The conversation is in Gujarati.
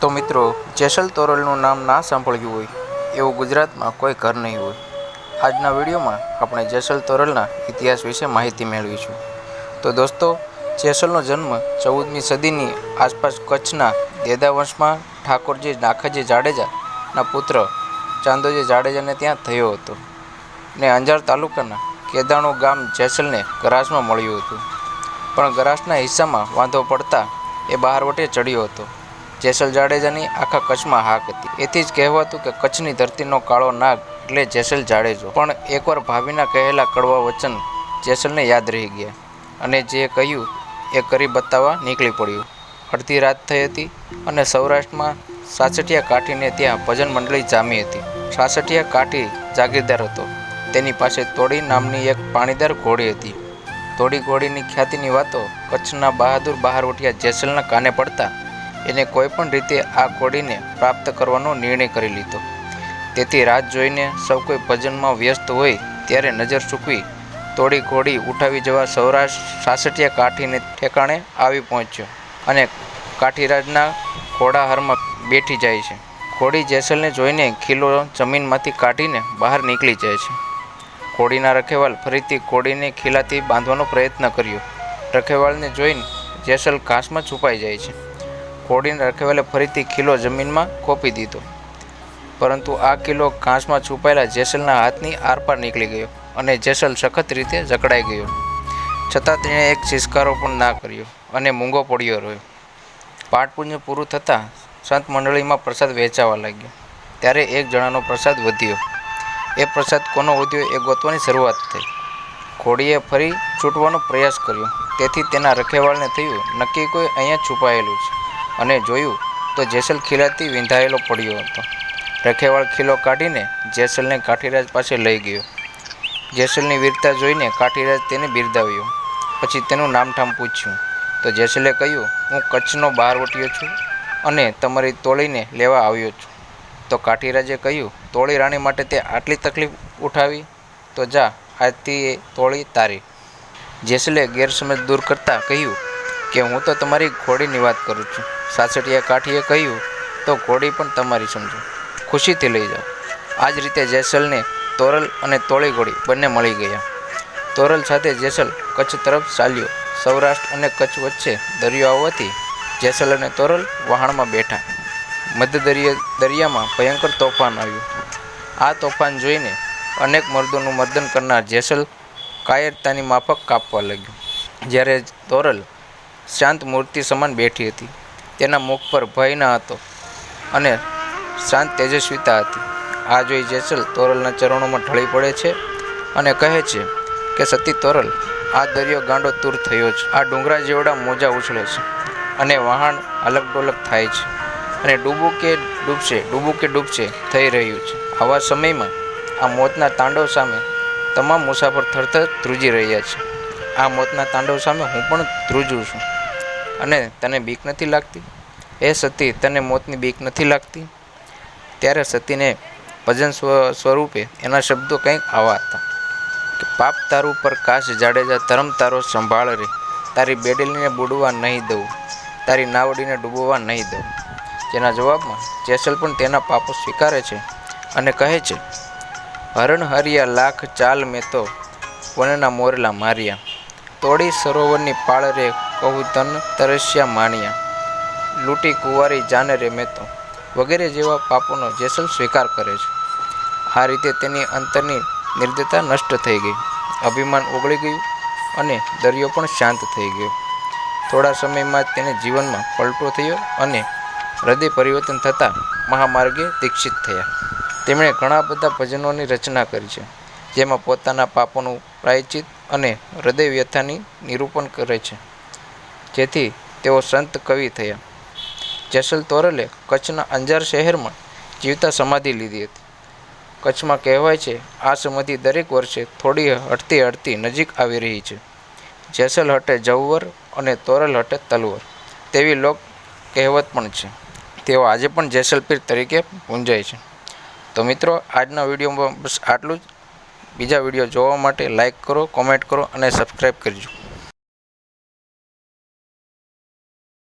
તો મિત્રો, જેસલ તોરલનું નામ ના સાંભળ્યું હોય, એવું ગુજરાતમાં કોઈ ઘર નહીં હોય. આજના વિડીયોમાં આપણે જેસલ તોરલના ઇતિહાસ વિશે માહિતી મેળવીશું. તો દોસ્તો, જેસલનો જન્મ ચૌદમી સદીની આસપાસ કચ્છના દેદા વંશમાં ઠાકોરજી નાખાજી જાડેજાના પુત્ર ચાંદોજી જાડેજાને ત્યાં થયો હતો ને અંજાર તાલુકાના કેદાણો ગામ જેસલને ગરાસમાં મળ્યું હતું. પણ ગરાસના હિસ્સામાં વાંધો પડતા એ બહારવટે ચડ્યો હતો. જેસલ જાડેજાની આખા કચ્છમાં હાક હતી. એથી જ કહેવાતું કે કચ્છની ધરતીનો કાળો નાગ એટલે જેસલ જાડેજો. પણ એકવાર ભાભીના કહેલા કડવા વચન જેસલને યાદ રહી ગયા અને જે કહ્યું એ કરી બતાવવા નીકળી પડ્યું. અડધી રાત થઈ હતી અને સૌરાષ્ટ્રમાં સાસઠિયા કાઠીને ત્યાં ભજન મંડળી જામી હતી. સાસઠિયા કાઠી જાગીરદાર હતો. તેની પાસે તોડી નામની એક પાણીદાર ઘોડી હતી. તોડી ઘોડીની ખ્યાતિની વાતો કચ્છના બહાદુર બહારવટિયા જેસલના કાને પડતા એને કોઈ પણ રીતે આ ઘોડીને પ્રાપ્ત કરવાનો નિર્ણય કરી લીધો. તેથી રાત જોઈને સૌ કોઈ ભજનમાં વ્યસ્ત હોય ત્યારે નજર ચૂકવી તોડી ઘોડી ઉઠાવી જવા સૌરાષ્ટ્ર સાસઠિયા કાઠીને ઠેકાણે આવી પહોંચ્યો અને કાઠીરાજના ઘોડાહારમાં બેઠી જાય છે. ઘોડી જેસલને જોઈને ખીલો જમીનમાંથી કાઢીને બહાર નીકળી જાય છે. ઘોડીના રખેવાલ ફરીથી ઘોડીને ખીલાથી બાંધવાનો પ્રયત્ન કર્યો. રખેવાળને જોઈને જેસલ ઘાસમાં છુપાઈ જાય છે. ઘોડીને રખેવાલે ફરીથી ખીલો જમીનમાં કોપી દીધો. પરંતુ આ કિલ્લો ઘાસમાં છુપાયેલા જેસલના હાથની આરપાર નીકળી ગયો અને જેસલ સખત રીતે જકડાઈ ગયો. છતાં તેણે એક ચિસ્કારો પણ ના કર્યો અને મૂંગો પડ્યો રહ્યો. પાઠ પૂરું થતાં સંત મંડળીમાં પ્રસાદ વહેંચાવા લાગ્યો. ત્યારે એક જણાનો પ્રસાદ વધ્યો. એ પ્રસાદ કોનો વધ્યો એ ગોતવાની શરૂઆત થઈ. ઘોડીએ ફરી છૂટવાનો પ્રયાસ કર્યો. તેથી તેના રખેવાળને થયું, નક્કી કોઈ અહીંયા છુપાયેલું છે. અને જોયું તો જેસલ ખીલાથી વિંધાયેલો પડ્યો હતો. રખેવાળ ખીલો કાઢીને જેસલને કાઠીરાજ પાસે લઈ ગયો. જેસલની વીરતા જોઈને કાઠીરાજ તેને બિરદાવ્યો. પછી તેનું નામઠામ પૂછ્યું. તો જેસલે કહ્યું, હું કચ્છનો બહારવટીયો છું અને તમારી તોળીને લેવા આવ્યો છું. તો કાઠીરાજે કહ્યું, તોળી રાણી માટે તે આટલી તકલીફ ઉઠાવી? તો જા, આજથી એ તોળી તારી. જેસલે ગેરસમજ દૂર કરતાં કહ્યું, કે હું તો તમારી ઘોડીની વાત કરું છું. સાસઠિયા કાઠીએ કહ્યું, તો ઘોડી પણ તમારી સમજો. ખુશીથી લઈ જાઓ. આ જ રીતે જેસલને તોરલ અને તોળી ઘોડી બંને મળી ગયા. તોરલ સાથે જેસલ કચ્છ તરફ ચાલ્યો. સૌરાષ્ટ્ર અને કચ્છ વચ્ચે દરિયો આવવાથી જેસલ અને તોરલ વહાણમાં બેઠા. મધ્ય દરિયા દરિયામાં ભયંકર તોફાન આવ્યું. આ તોફાન જોઈને અનેક મર્દોનું મર્દન કરનાર જેસલ કાયરતાની માફક કાપવા લાગ્યું. જ્યારે તોરલ શાંત મૂર્તિ સમાન બેઠી હતી. તેના મુખ પર ભય ન હતો અને શાંત તેજસ્વીતા હતી. આ જોઈ જેસલ તોરલના ચરણોમાં ઢળી પડે છે અને કહે છે કે, સતી તોરલ, આ દરિયો ગાંડો તૂર થયો છે. આ ડુંગરા જેવડા મોજા ઉછળે છે અને વહાણ અલગ ડોલક થાય છે અને ડૂબું કે ડૂબશે, ડૂબું કે ડૂબશે થઈ રહ્યું છે. આવા સમયમાં આ મોતના તાંડવ સામે તમામ મુસાફર થરથર ધ્રુજી રહ્યા છે. આ મોતના તાંડવ સામે હું પણ ધ્રુજું છું. અને તને બીક નથી લાગતી? એ સતી તને મોતની બીક નથી લાગતી? ત્યારે સતીને ભજન સ્વ, સ્વરૂપે એના શબ્દો કંઈક આવા હતા કે, પાપ તારું પર કાશ જાડેજા, ધરમ તારો સંભાળ રે. તારી બેડલીને બુડવા નહીં દઉં. તારી નાવડીને ડૂબવા નહીં દઉં. જેના જવાબમાં જેસલ પણ તેના પાપો સ્વીકારે છે અને કહે છે હરણ હરિયા લાખ ચાલ મેં તો વનના મોરલા માર્યા. તોડી સરોવરની પાળ રે કહું ધન તરસ્યા માણ્યા. લૂંટી કુંવારી જાને રે મેતો. વગેરે જેવા પાપોનો જેસલ સ્વીકાર કરે છે. આ રીતે તેની અંતરની નિર્દયતા નષ્ટ થઈ ગઈ. અભિમાન ઓગળી ગયું અને દરિયો પણ શાંત થઈ ગયો. થોડા સમયમાં તેને જીવનમાં પલટો થયો અને હૃદય પરિવર્તન થતાં મહામાર્ગે દીક્ષિત થયા. તેમણે ઘણા બધા ભજનોની રચના કરી છે, જેમાં પોતાના પાપોનું પ્રાયચિત અને હૃદય વ્યથાની નિરૂપણ કરે છે. જેથી તેઓ સંત કવિ થયા. જેસલ તોરલે કચ્છના અંજાર શહેરમાં જીવતા સમાધિ લીધી હતી. કચ્છમાં કહેવાય છે, આ સમાધિ દરેક વર્ષે થોડી હટતી હટતી નજીક આવી રહી છે. જેસલ હટે જવવર અને તોરલ હટે તલવર તેવી લોક કહેવત પણ છે. તેઓ આજે પણ જેસલપીર તરીકે પૂંજાય છે. તો મિત્રો, આજના વિડીયોમાં બસ આટલું જ. બીજા વીડિયો જોવા માટે લાઈક કરો, કોમેન્ટ કરો અને સબસ્ક્રાઈબ કરજો.